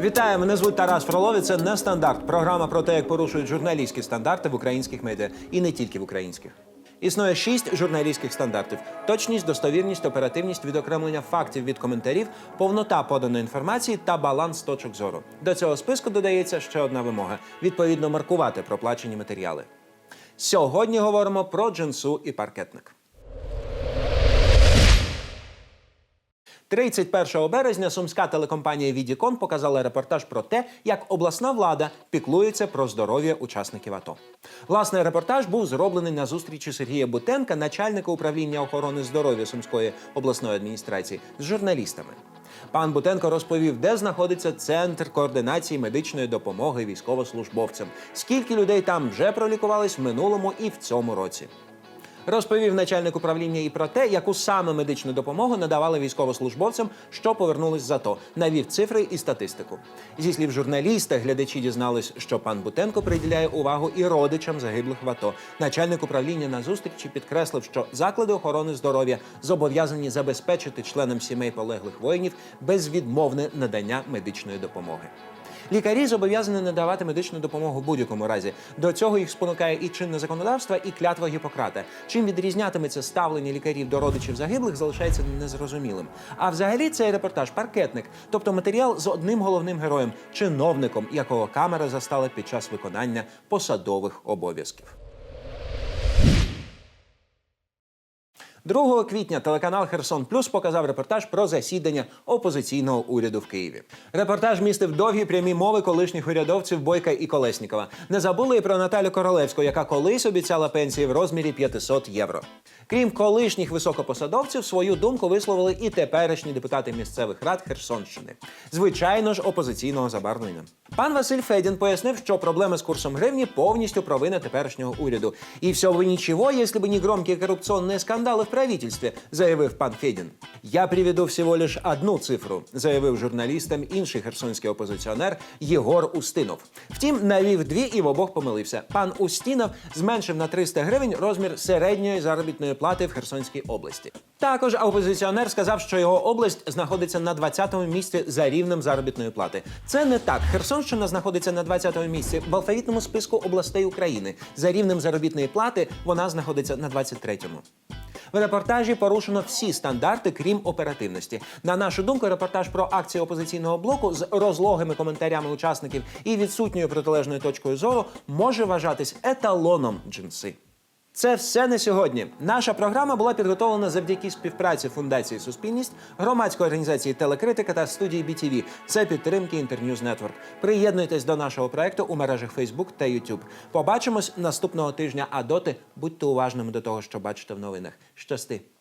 Вітаю, мене звуть Тарас Фролов. Це не стандарт. Програма про те, як порушують журналістські стандарти в українських медіа і не тільки в українських. Існує шість журналістських стандартів: точність, достовірність, оперативність, відокремлення фактів від коментарів, повнота поданої інформації та баланс точок зору. До цього списку додається ще одна вимога: відповідно маркувати проплачені матеріали. Сьогодні говоримо про джинсу і паркетник. 31 березня сумська телекомпанія Відікон показала репортаж про те, як обласна влада піклується про здоров'я учасників АТО. Власне, репортаж був зроблений на зустрічі Сергія Бутенка, начальника управління охорони здоров'я Сумської обласної адміністрації, з журналістами. Пан Бутенко розповів, де знаходиться центр координації медичної допомоги військовослужбовцям, скільки людей там вже пролікувались в минулому і в цьому році. Розповів начальник управління і про те, яку саме медичну допомогу надавали військовослужбовцям, що повернулись з АТО. Навів цифри і статистику. Зі слів журналіста, глядачі дізнались, що пан Бутенко приділяє увагу і родичам загиблих в АТО. Начальник управління на зустрічі підкреслив, що заклади охорони здоров'я зобов'язані забезпечити членам сімей полеглих воїнів безвідмовне надання медичної допомоги. Лікарі зобов'язані надавати медичну допомогу будь-якому разі. До цього їх спонукає і чинне законодавство, і клятва Гіппократа. Чим відрізнятиметься ставлення лікарів до родичів загиблих, залишається незрозумілим. А взагалі цей репортаж паркетник, тобто матеріал з одним головним героєм, чиновником, якого камера застала під час виконання посадових обов'язків. 2 квітня телеканал Херсон Плюс показав репортаж про засідання опозиційного уряду в Києві. Репортаж містив довгі прямі мови колишніх урядовців Бойка і Колеснікова. Не забули і про Наталю Королевську, яка колись обіцяла пенсії в розмірі 500 євро. Крім колишніх високопосадовців, свою думку висловили і теперішні депутати місцевих рад Херсонщини. Звичайно ж, опозиційного забарвлення. Пан Василь Федін пояснив, що проблеми з курсом гривні повністю провина теперішнього уряду. І все бы ничего, если бы не громкие коррупционные скандалы в правительстве, заявив пан Федін. Я приведу всего лишь одну цифру, заявив журналістам інший херсонський опозиціонер Єгор Устинов. Втім, навів дві і в обох помилився. Пан Устінов зменшив на 300 гривень розмір середньої заробітної плати в Херсонській області. Також опозиціонер сказав, що його область знаходиться на 20-му місці за рівнем заробітної плати. Це не так. Херсонщина знаходиться на 20-му місці в алфавітному списку областей України. За рівнем заробітної плати вона знаходиться на 23-му. В репортажі порушено всі стандарти, крім оперативності. На нашу думку, репортаж про акції опозиційного блоку з розлогими коментарями учасників і відсутньою протилежною точкою зору може вважатись еталоном джинси. Це все на сьогодні. Наша програма була підготовлена завдяки співпраці Фундації Суспільність, громадської організації Телекритика та студії BTV. Це підтримки Інтерньюз Нетворк. Приєднуйтесь до нашого проекту у мережах Facebook та YouTube. Побачимось наступного тижня. А доти будьте уважними до того, що бачите в новинах. Щасти!